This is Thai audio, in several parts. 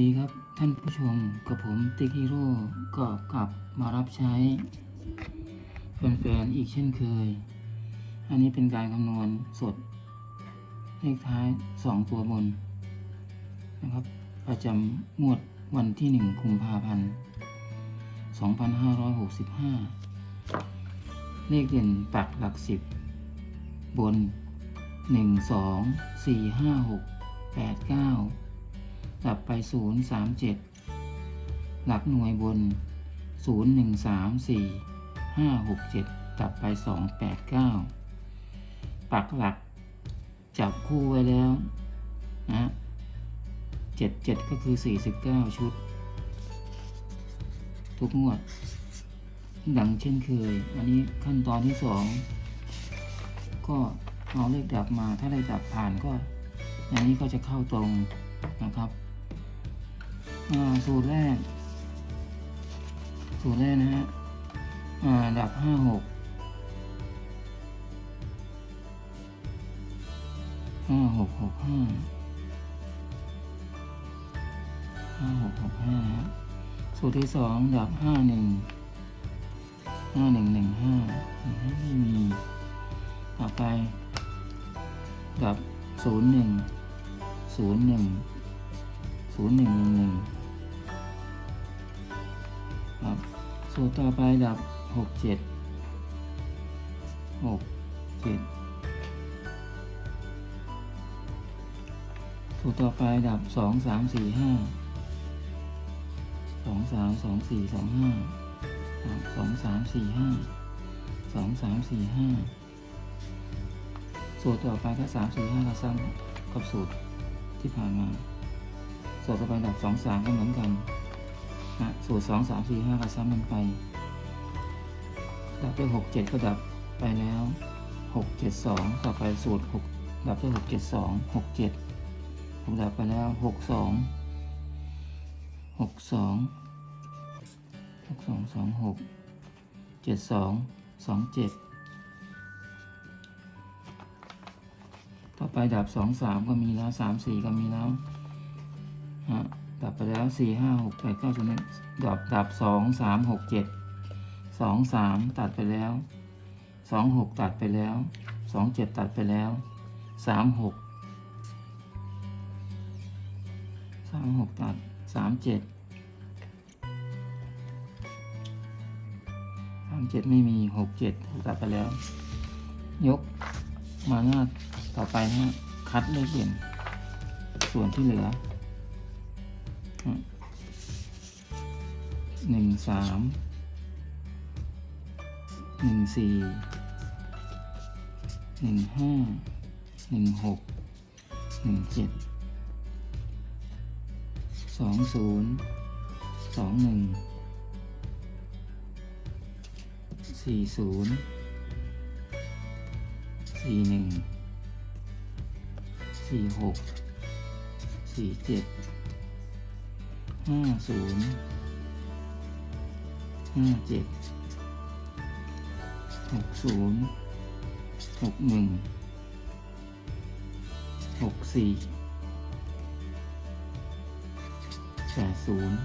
ดีครับท่านผู้ชมกับผมติ๊กฮีโร่ก็กลับมารับใช้แฟนๆอีกเช่นเคย อันนี้เป็นการคำนวณสด เลขท้าย 2 ตัวบนนะครับ ประจำงวดวันที่ 1 กุมภาพันธ์ 2565 เลขเด่นปักหลัก 10 บน 1 2 4 5 6 8 9 ดับไป 0 3 7 หลักหน่วยบน 0 1 3 4 5 6 7ดับไป 2 8 9 ปักหลัก จับคู่ไว้แล้วนะ7 7 ก็คือ 49 ชุด ทุกงวด ดังเช่นเคย อันนี้ขั้นตอนที่ 2 ก็เอาเลขดับมาถ้าเลขดับผ่านก็ อันนี้ก็จะเข้าตรงนะครับ สูตรแรก สูตรแรกนะฮะอ่าดับห้าหกห้าหกหกห้าห้าหกหกห้านะฮะสูตรที่สองดับห้าหนึ่งห้าหนึ่งหนึ่งห้าไม่มีต่อไป ดับศูนย์หนึ่งศูนย์หนึ่งศูนย์หนึ่งหนึ่งหนึ่ง ครับ สูตรต่อไปดับหกเจ็ดหกเจ็ดสูตรต่อไปดับสองสามสี่ห้าสองสามสองสี่สองห้าสองสามสี่ห้าสองสามสี่ห้าสูตรต่อไปก็สามสี่ห้าก็ซ้ำกับสูตรที่ผ่านมา สูตรต่อไปดับสองสามก็เหมือนกัน นะสูตรสองสามสี่ห้าก็ซ้ำกันไป ดับด้วยหกเจ็ดก็ดับไปแล้วหกเจ็ดสองต่อไปสูตรหกดับด้วยหกเจ็ดสองหกเจ็ดผมดับไปแล้วหกสองหกสองหกสองสองหกเจ็ดสองสองเจ็ดต่อไปดับสองสามก็มีแล้วสามสี่ก็มีแล้วฮะ ดับไปแล้วสี่ห้าหกแปดเก้าสิบหนึ่งดับดับสองสามหกเจ็ดสองสามตัดไปแล้วสองหกตัดไปแล้วสองเจ็ดตัดไปแล้วสามหกสามหกตัดสามเจ็ดสามเจ็ดไม่มีหกเจ็ดตัดไปแล้ว ยกมาหน้าต่อไปนะฮะคัดเลขเด่นส่วนที่เหลือ หนึ่งสามหนึ่งสี่หนึ่งห้าหนึ่งหกหนึ่งเจ็ดสองศูนย์สองหนึ่งสี่ศูนย์สี่หนึ่งสี่หกสี่เจ็ด ห้าศูนย์ห้าเจ็ดหกศูนย์หกหนึ่งหกสี่แปดศูนย์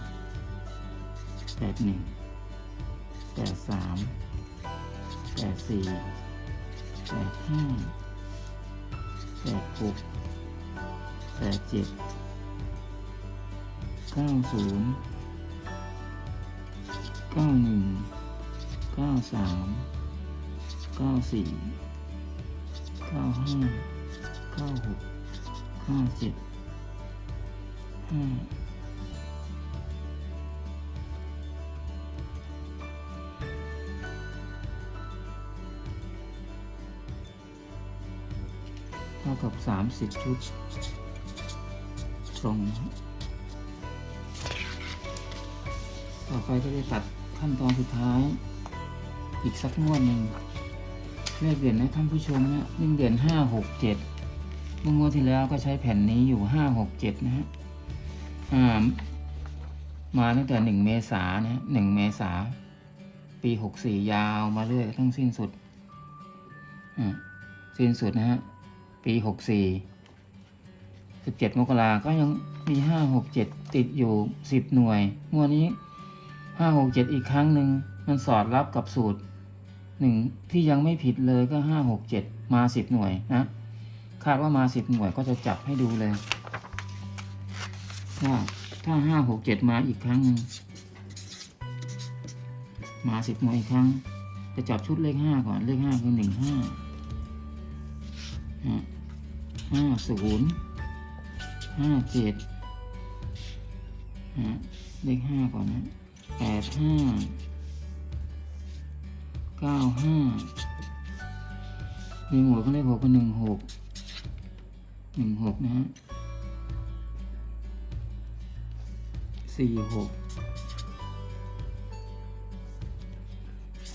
แปดหนึ่งแปดสามแปดสี่แปดห้าแปดหกแปดเจ็ด เก้าศูนย์เก้าหนึ่งเก้าสามเก้าสี่เก้าห้าเก้าหกห้าเจ็ดห้าเท่ากับสามสิบชุดตรง ต่อไปก็จะตัดขั้นตอนสุดท้าย อีกสักงวดหนึ่งเลขเด่นนะท่านผู้ชมนะเลขเด่นห้าหกเจ็ดเมื่องวดที่แล้วก็ใช้แผ่นนี้อยู่ห้าหกเจ็ดนะฮะอ่ามาตั้งแต่หนึ่งเมษานะฮะหนึ่งเมษาปีหกสี่ยาวมาเรื่อยทั้งสิ้นสุดอ่าสิ้นสุดนะฮะปีหกสี่สิบเจ็ดมกราก็ยังมีห้าหกเจ็ดติดอยู่สิบหน่วยงวดนี้ ห้าหกเจ็ดอีกครั้งหนึ่งมันสอดรับกับสูตรหนึ่งที่ยังไม่ผิดเลยก็ห้าหกเจ็ดมาสิบหน่วยนะคาดว่ามาสิบหน่วยก็จะจับให้ดูเลยว่าถ้าห้าหกเจ็ดมาอีกครั้งหนึ่งมาสิบหน่วยอีกครั้ง จะจับชุดเลขห้าก่อนเลขห้าคือหนึ่งห้าห้าศูนย์ห้าเจ็ดเลขห้าก่อนนะ แปดห้าเก้าห้ามีหมวดก็เลขหกก็หนึ่งหกหนึ่งหกนะฮะสี่หก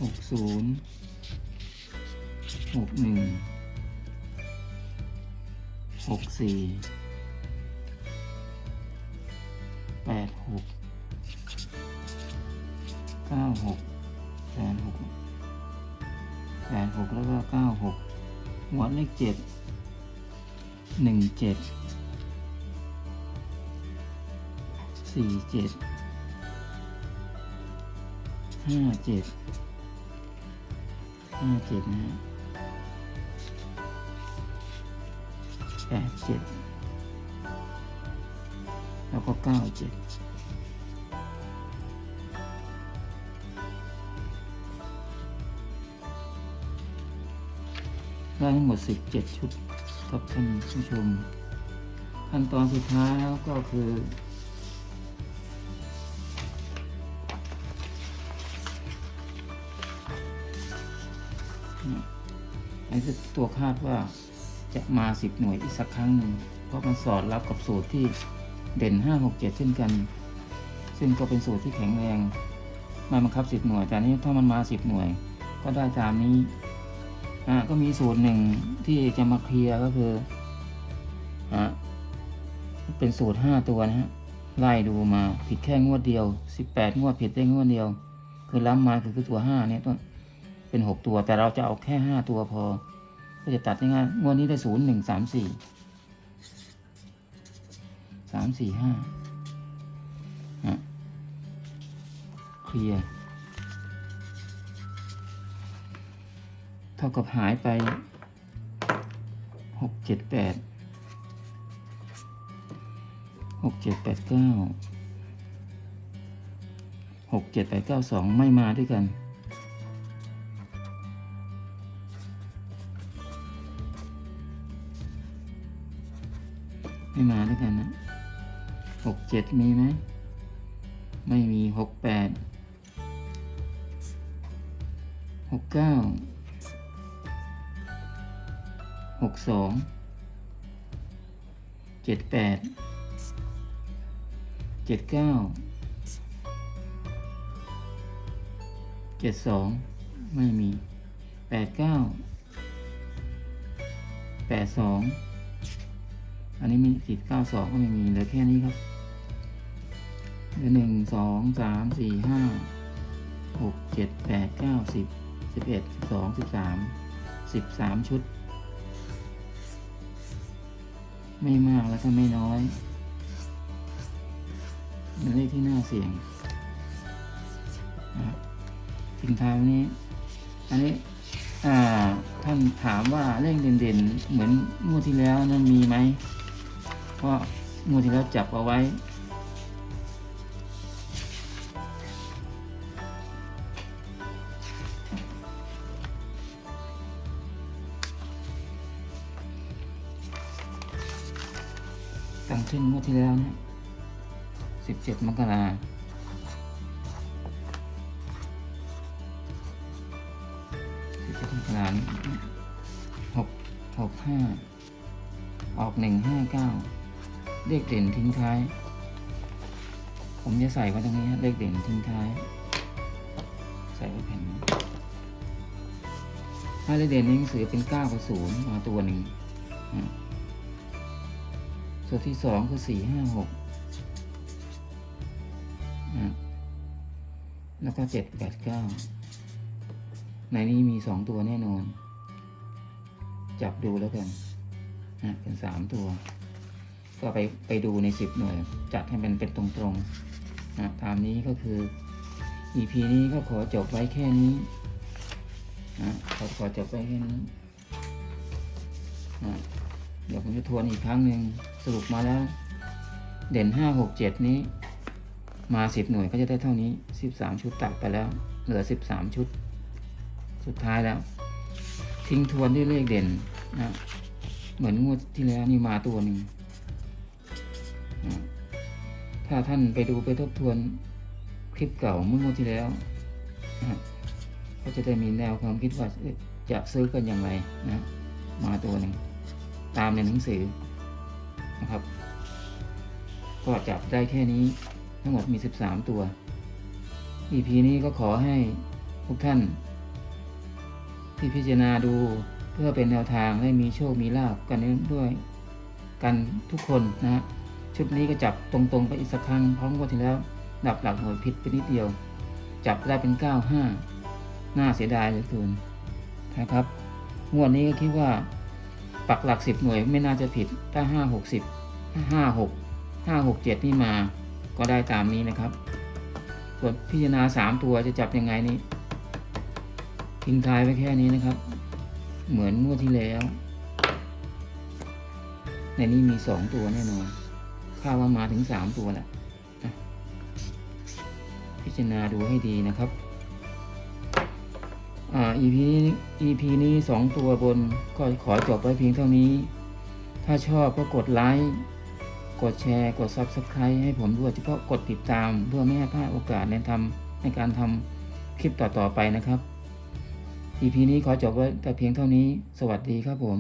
หกศูนย์หกหนึ่งหกสี่ เลขเจ็ดหนึ่งเจ็ดสี่เจ็ดห้าเจ็ดห้าเจ็ดนะฮะแปดเจ็ดแล้วก็เก้าเจ็ด ได้ทั้งหมดสิบเจ็ดชุดครับท่านผู้ชม ขั้นตอนสุดท้ายแล้วก็คือ อันนี้ตัวคาดว่าจะมาสิบหน่วยอีกสักครั้งหนึ่งเพราะมันสอดรับกับสูตรที่เด่นห้าหกเช่นกัน ซึ่งก็เป็นสูตรที่แข็งแรง มาบังคับสิบหน่วย แต่นี้ถ้ามันมาสิบหน่วย ก็ได้ตามนี้ อ่าก็มีสูตรหนึ่งที่จะมาเคลียร์ก็คืออ่าเป็นสูตรห้าตัวนะฮะไล่ดูมาผิดแค่งวดเดียวสิบแปดงวดผิดได้งวดเดียว คือล้ำมาคือคือตัวห้าเนี่ยต้นเป็นหกตัว แต่เราจะเอาแค่ห้าตัวพอ ก็จะตัดง่ายงวดนี้ได้ศูนย์หนึ่งสามสี่สามสี่ห้าฮะเคลียร์ เท่ากับหายไปหกเจ็ดแปดหกเจ็ดแปดเก้าหกเจ็ดแปดเก้าสองไม่มาด้วยกันไม่มาด้วยกันนะหกเจ็ดมีไหม ไม่มีหกแปดหกเก้า หกสองเจ็ดแปดเจ็ดเก้าเจ็ดสองไม่มีแปดเก้าแปดสองอันนี้มีสิบเก้าสองก็ไม่มีเหลือแค่นี้ครับเหลือหนึ่งสองสามสี่ห้าหกเจ็ดแปดเก้าสิบสิบเอ็ดสิบสองสิบสามสิบสามชุด ไม่มากแล้วก็ไม่น้อยเป็นเลขที่น่าเสี่ยงนะครับทิ้งท้ายวันนี้ อันนี้ท่านถามว่าเลขเด่นๆ เหมือนงวดที่แล้วนั้นมีไหมเพราะงวดที่แล้วจับเอาไว้ ขึ้นงวดที่แล้วเนะสิบเจ็ดมกราสิบเจ็ดมกราหกหกห้าออกหนึ่งห้าเก้าเลขเด่นทิ้งท้าย ผมจะใส่ไว้ตรงนี้เลขเด่นทิ้งท้าย ใส่ไว้แผ่นถ้าเลขเด่นในหนังสือเป็นเก้ากับศูนย์มาตัวหนึ่งอะ ส่วนที่สองคือสี่ห้าหกอะแล้วก็เจ็ดแปดเก้าในนี้มีสองตัวแน่นอน จับดูแล้วกันนะเป็นสามตัว ก็ไปไปดูใน10หน่วย จัดให้มันเป็นตรงๆนะตามนี้ก็คือ EP นี้ก็ขอจบไว้แค่นี้นะขอขอจบไว้แค่นี้นะ เดี๋ยวผมจะทวนอีกครั้งหนึ่งสรุปมาแล้ว เด่น5 6 7นี้ มา10หน่วยก็จะได้เท่านี้13ชุดตัดไปแล้ว เหลือ13ชุด สุดท้ายแล้ว ทิ้งทวนด้วยเลขเด่นนะเหมือนงวดที่แล้วนี่มาตัวหนึ่งถ้าท่านไปดูไปทบทวนคลิปเก่าเมื่องวดที่แล้วนะก็จะได้มีแนวความคิดว่าจะซื้อกันอย่างไรนะมาตัวหนึ่ง ตามในหนังสือนะครับ ก็จับได้แค่นี้ทั้งหมดมี 13 ตัว EP นี้ก็ขอให้ทุกท่าน ที่พิจารณาดูเพื่อเป็นแนวทางให้มีโชคมีลาบกันด้วยกันทุกคนนะฮะชุดนี้ก็จับตรงๆไปอีกสักครั้งพร้อมกันที่แล้ว ดับหลักหน่วยผิดไปนิดเดียว จับได้เป็น 95 น่าเสียดายเหลือเกินนะครับงวดนี้ก็คิดว่า ปักหลัก 10 หน่วยไม่น่าจะผิดถ้า 5 60 5 6 5 6 7 นี่มาก็ได้ตามนี้นะครับ ส่วนพิจารณา 3 ตัวจะจับยังไงนี่ทิ้งท้ายไว้แค่นี้นะครับ เหมือนงวดที่แล้ว ในนี้มีสองตัวแน่นอนคาดว่ามาถึงสามตัวแหละพิจารณาดูให้ดีนะครับ อ่า EP นี้ EP นี้สองตัวบนก็ขอจบไว้เพียงเท่านี้ ถ้าชอบก็กดไลค์ กดแชร์ กด Subscribe ให้ผมด้วยเฉพาะกดติดตามเพื่อไม่ให้พลาดโอกาสในทำในการทำคลิปต่อๆไปนะครับ EP นี้ขอจบไว้แต่เพียงเท่านี้ สวัสดีครับผม